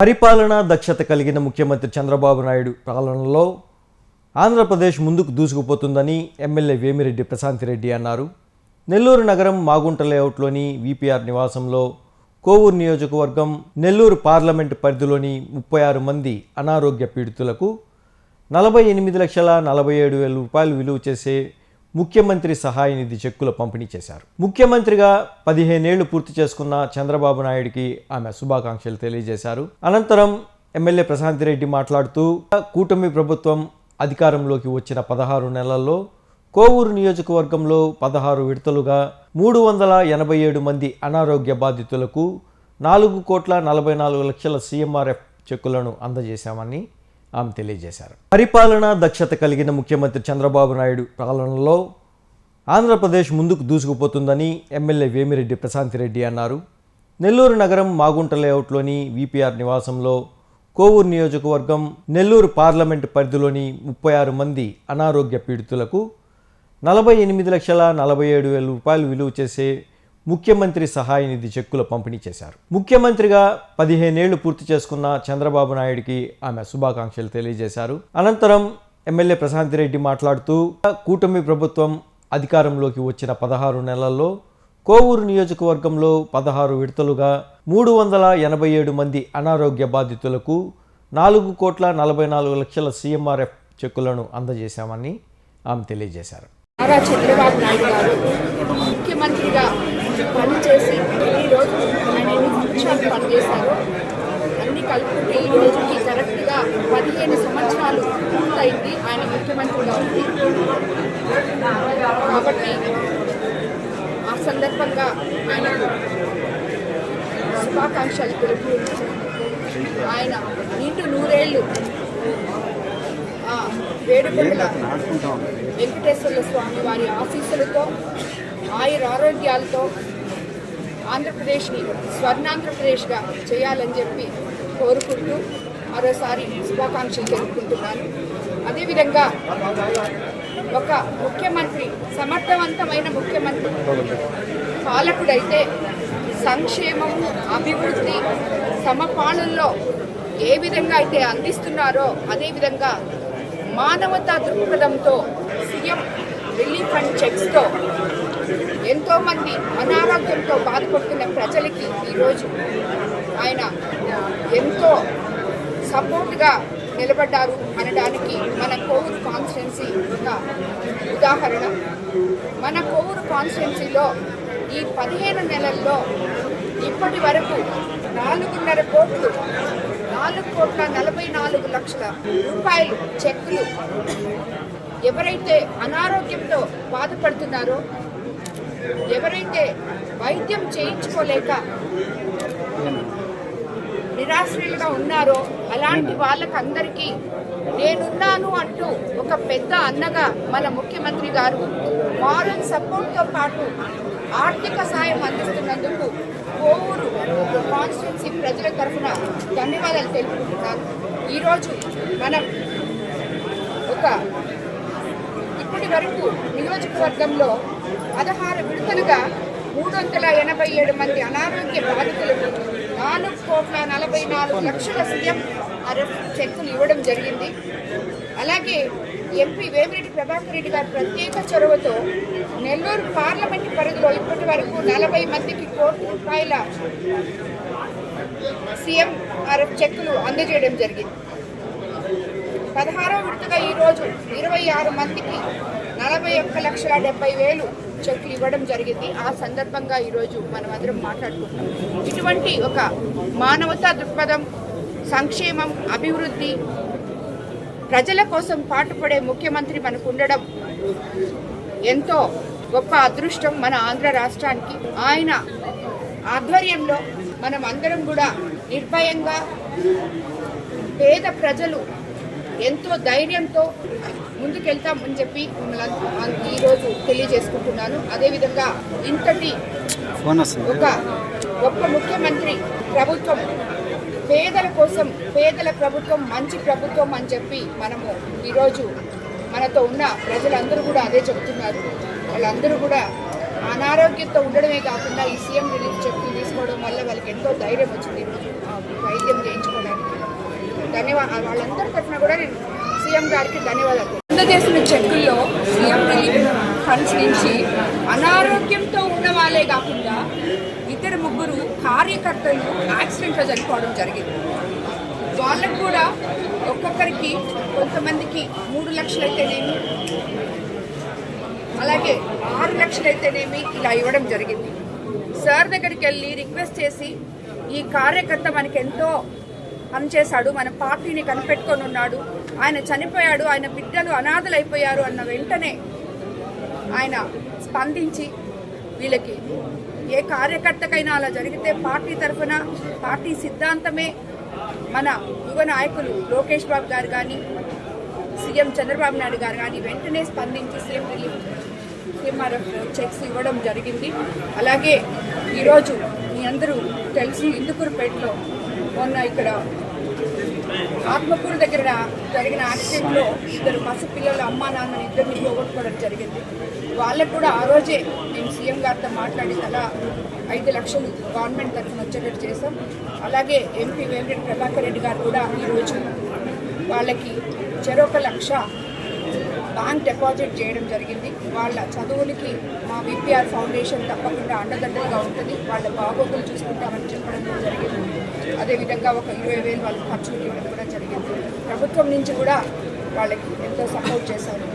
పరిపాలనా దక్షత కలిగిన ముఖ్యమంత్రి చంద్రబాబు నాయుడు పాలనలో ఆంధ్రప్రదేశ్ ముందుకు దూసుకుపోతుందని ఎమ్మెల్యే వేమిరెడ్డి ప్రశాంతిరెడ్డి అన్నారు. నెల్లూరు నగరం మాగుంట లేఅవుట్లోని విపిఆర్ నివాసంలో కోవూరు నియోజకవర్గం నెల్లూరు పార్లమెంటు పరిధిలోని ముప్పై ఆరు మంది అనారోగ్య పీడితులకు నలభై ఎనిమిది లక్షల నలభై ఏడు వేల రూపాయలు విలువ చేసే ముఖ్యమంత్రి సహాయ నిధి చెక్కుల పంపిణీ చేశారు. ముఖ్యమంత్రిగా పదిహేనేళ్ళు పూర్తి చేసుకున్న చంద్రబాబు నాయుడికి ఆమె శుభాకాంక్షలు తెలియజేశారు. అనంతరం ఎమ్మెల్యే ప్రశాంతిరెడ్డి మాట్లాడుతూ కూటమి ప్రభుత్వం అధికారంలోకి వచ్చిన పదహారు నెలల్లో కోవూరు నియోజకవర్గంలో పదహారు విడతలుగా మూడు వందల ఎనభై ఏడు మంది అనారోగ్య బాధితులకు నాలుగు కోట్ల నలభై నాలుగు లక్షల సీఎంఆర్ఎఫ్ చెక్కులను అందజేశామని ఆమె తెలియజేశారు. పరిపాలనా దక్షత కలిగిన ముఖ్యమంత్రి చంద్రబాబు నాయుడు పాలనలో ఆంధ్రప్రదేశ్ ముందుకు దూసుకుపోతుందని ఎమ్మెల్యే వేమిరెడ్డి ప్రశాంతిరెడ్డి అన్నారు. నెల్లూరు నగరం మాగుంట లేఅవుట్లోని విపిఆర్ నివాసంలో కోవూరు నియోజకవర్గం నెల్లూరు పార్లమెంటు పరిధిలోని ముప్పై ఆరు మంది అనారోగ్య పీడితులకు నలభై ఎనిమిది లక్షల నలభై ఏడు వేల రూపాయలు విలువ చేసే ముఖ్యమంత్రి సహాయ నిధి చెక్కుల పంపిణీ చేశారు. ముఖ్యమంత్రిగా పదిహేనేళ్ళు పూర్తి చేసుకున్న చంద్రబాబు నాయుడికి ఆమె శుభాకాంక్షలు తెలియజేశారు. అనంతరం ఎమ్మెల్యే ప్రశాంతిరెడ్డి మాట్లాడుతూ కూటమి ప్రభుత్వం అధికారంలోకి వచ్చిన పదహారు నెలల్లో కోవూరు నియోజకవర్గంలో పదహారు విడతలుగా మూడు వందల ఎనభై ఏడు మంది అనారోగ్య బాధితులకు నాలుగు కోట్ల నలభై నాలుగు లక్షల సీఎంఆర్ఎఫ్ చెక్కులను అందజేశామని ఆమె తెలియజేశారు. నారా చంద్రబాబు నాయుడు గారు ముఖ్యమంత్రిగా పనిచేసి ఈరోజు ఆయన ఎన్ని సంవత్సరాలు పనిచేశారు అన్ని కలుపుకుంటే ఈ రోజుకి కరెక్ట్గా పదిహేను సంవత్సరాలు పూర్తయింది ఆయన ముఖ్యమంత్రిగా ఉంది. కాబట్టి ఆ సందర్భంగా ఆయన శుభాకాంక్షలు తెలుపు ఆయన నిండు నూరేళ్ళు ఆ వేడుకల వెంకటేశ్వర స్వామి వారి ఆశీస్సులతో ఆయుర ఆరోగ్యాలతో ఆంధ్రప్రదేశ్ని స్వర్ణాంధ్రప్రదేశ్గా చేయాలని చెప్పి కోరుకుంటూ మరోసారి శుభాకాంక్షలు తెలుపుకుంటున్నాను. అదేవిధంగా ఒక ముఖ్యమంత్రి సమర్థవంతమైన ముఖ్యమంత్రి పాలకుడైతే సంక్షేమము అభివృద్ధి సమపాలనలో ఏ విధంగా అయితే అందిస్తున్నారో అదేవిధంగా మానవతా దృక్పథంతో సీఎం రిలీఫ్ అండ్ చెక్స్తో ఎంతోమంది అనారోగ్యంతో బాధపడుతున్న ప్రజలకి ఈరోజు ఆయన ఎంతో సపోర్ట్గా నిలబడ్డారు అనడానికి మన కోవూరు కాన్స్టిట్యున్సీ ఒక ఉదాహరణ. మన కోవూరు కాన్స్టిట్యున్సీలో ఈ పదిహేను నెలల్లో ఇప్పటి వరకు నాలుగున్నర కోట్లు నాలుగు కోట్ల నలభై నాలుగు లక్షల రూపాయలు చెక్కులు ఎవరైతే అనారోగ్యంతో బాధపడుతున్నారో ఎవరైతే వైద్యం చేయించుకోలేక నిరాశ్రయులుగా ఉన్నారో అలాంటి వాళ్ళకందరికీ నేనున్నాను అంటూ ఒక పెద్ద అన్నగా మన ముఖ్యమంత్రి గారు మారల్ సపోర్ట్తో పాటు ఆర్థిక సాయం అందిస్తున్నందుకు కోవూరు కాన్స్టిట్యున్సీ ప్రజల తరఫున ధన్యవాదాలు తెలుపుకుంటున్నాను. ఈరోజు మనం ఒక వరకు నియోజకవర్గంలో పదహారు విడతలుగా మూడు వందల ఎనభై ఏడు మంది అనారోగ్య బాధితులకు నాలుగు కోట్ల నలభై నాలుగు లక్షల సీఎం చెక్కులు ఇవ్వడం జరిగింది. అలాగే ఎంపీ వేమిరెడ్డి ప్రభాకర్ రెడ్డి గారి ప్రత్యేక చొరవతో నెల్లూరు పార్లమెంటు పరిధిలో ఇప్పటి వరకు నలభై మందికి కోట్ల రూపాయల సీఎం చెక్కులు అందజేయడం జరిగింది. పదహారో విడతగా ఈరోజు ఇరవై ఆరు మందికి నలభై ఒక్క లక్షల డెబ్బై వేలు చెక్కులు ఇవ్వడం జరిగింది. ఆ సందర్భంగా ఈరోజు మనం అందరం మాట్లాడుకుంటాం ఇటువంటి ఒక మానవతా దృక్పథం సంక్షేమం అభివృద్ధి ప్రజల కోసం పాటుపడే ముఖ్యమంత్రి మనకు ఉండడం ఎంతో గొప్ప అదృష్టం మన ఆంధ్ర రాష్ట్రానికి. ఆయన ఆధ్వర్యంలో మనం అందరం కూడా నిర్భయంగా పేద ప్రజలు ఎంతో ధైర్యంతో ముందుకెళ్తామని చెప్పి మిమ్మల్ని ఈరోజు తెలియజేసుకుంటున్నాను. అదేవిధంగా ఇంతటి ఒక గొప్ప ముఖ్యమంత్రి ప్రభుత్వం పేదల కోసం పేదల ప్రభుత్వం మంచి ప్రభుత్వం అని చెప్పి మనము ఈరోజు మనతో ఉన్న ప్రజలందరూ కూడా అదే చెప్తున్నారు వాళ్ళందరూ కూడా అనారోగ్యంతో ఉండడమే కాకుండా ఈ సీఎం రిలీఫ్ చెక్ తీసుకోవడం వల్ల వాళ్ళకి ఎంతో ధైర్యం వచ్చింది. ఈరోజు ఆ వైద్యం చేయించుకోవడానికి. ధన్యవాదాలు వాళ్ళందరూ తరఫున కూడా నేను సీఎం గారికి ధన్యవాదాలు. అందజేసిన చెక్కుల్లో సీఎం రిలీఫ్ ఫండ్స్ నుంచి అనారోగ్యంతో ఉన్న వాళ్ళే కాకుండా ఇద్దరు ముగ్గురు కార్యకర్తలు యాక్సిడెంట్లో చనిపోవడం జరిగింది. వాళ్ళకు కూడా ఒక్కొక్కరికి కొంతమందికి మూడు లక్షలైతేనేమి అలాగే ఆరు లక్షలైతేనేమి ఇలా ఇవ్వడం జరిగింది. సార్ దగ్గరికి వెళ్ళి రిక్వెస్ట్ చేసి ఈ కార్యకర్త మనకెంతో ఎంతో మన పార్టీని కనిపెట్టుకొని ఉన్నాడు. ఆయన చనిపోయాడు ఆయన బిడ్డలు అనాథలైపోయారు అన్న వెంటనే ఆయన స్పందించి వీళ్ళకి ఏ కార్యకర్తకైనా అలా జరిగితే పార్టీ తరఫున పార్టీ సిద్ధాంతమే మన యువ నాయకులు లోకేష్ బాబు గారు కానీ సీఎం చంద్రబాబు నాయుడు గారు కానీ వెంటనే స్పందించి సీఎం రిలీఫ్ సీఎంఆర్ఎఫ్ చెక్స్ ఇవ్వడం జరిగింది. అలాగే ఈరోజు మీ అందరూ తెలుసు ఇందుకూరుపేటలో మొన్న ఇక్కడ ఆత్మకూరు దగ్గర జరిగిన యాక్సిడెంట్లో ఇద్దరు పసి పిల్లల అమ్మా నాన్నని ఇద్దరిని పోగొట్టుకోవడం జరిగింది. వాళ్ళకు కూడా ఆ రోజే మేము సీఎం గారితో మాట్లాడి అలా ఐదు లక్షలు గవర్నమెంట్ తరఫున వచ్చేటట్టు చేశాం. అలాగే ఎంపీ వేమిరెడ్డి ప్రభాకర్ రెడ్డి గారు కూడా ఈరోజు వాళ్ళకి చెరొక లక్ష బ్యాంక్ డిపాజిట్ చేయడం జరిగింది. వాళ్ళ చదువులకి మా విపిఆర్ ఫౌండేషన్ తప్పకుండా అండదండలుగా ఉంటుంది. వాళ్ళ బాగోగులు చూసుకుంటామని చెప్పడం కూడా జరిగింది. అదేవిధంగా ఒక ఇరవై వేలు వాళ్ళకి ఖర్చులకి ఇవ్వడం కూడా జరిగింది. ప్రభుత్వం నుంచి కూడా వాళ్ళకి ఎంతో సపోర్ట్ చేశారు.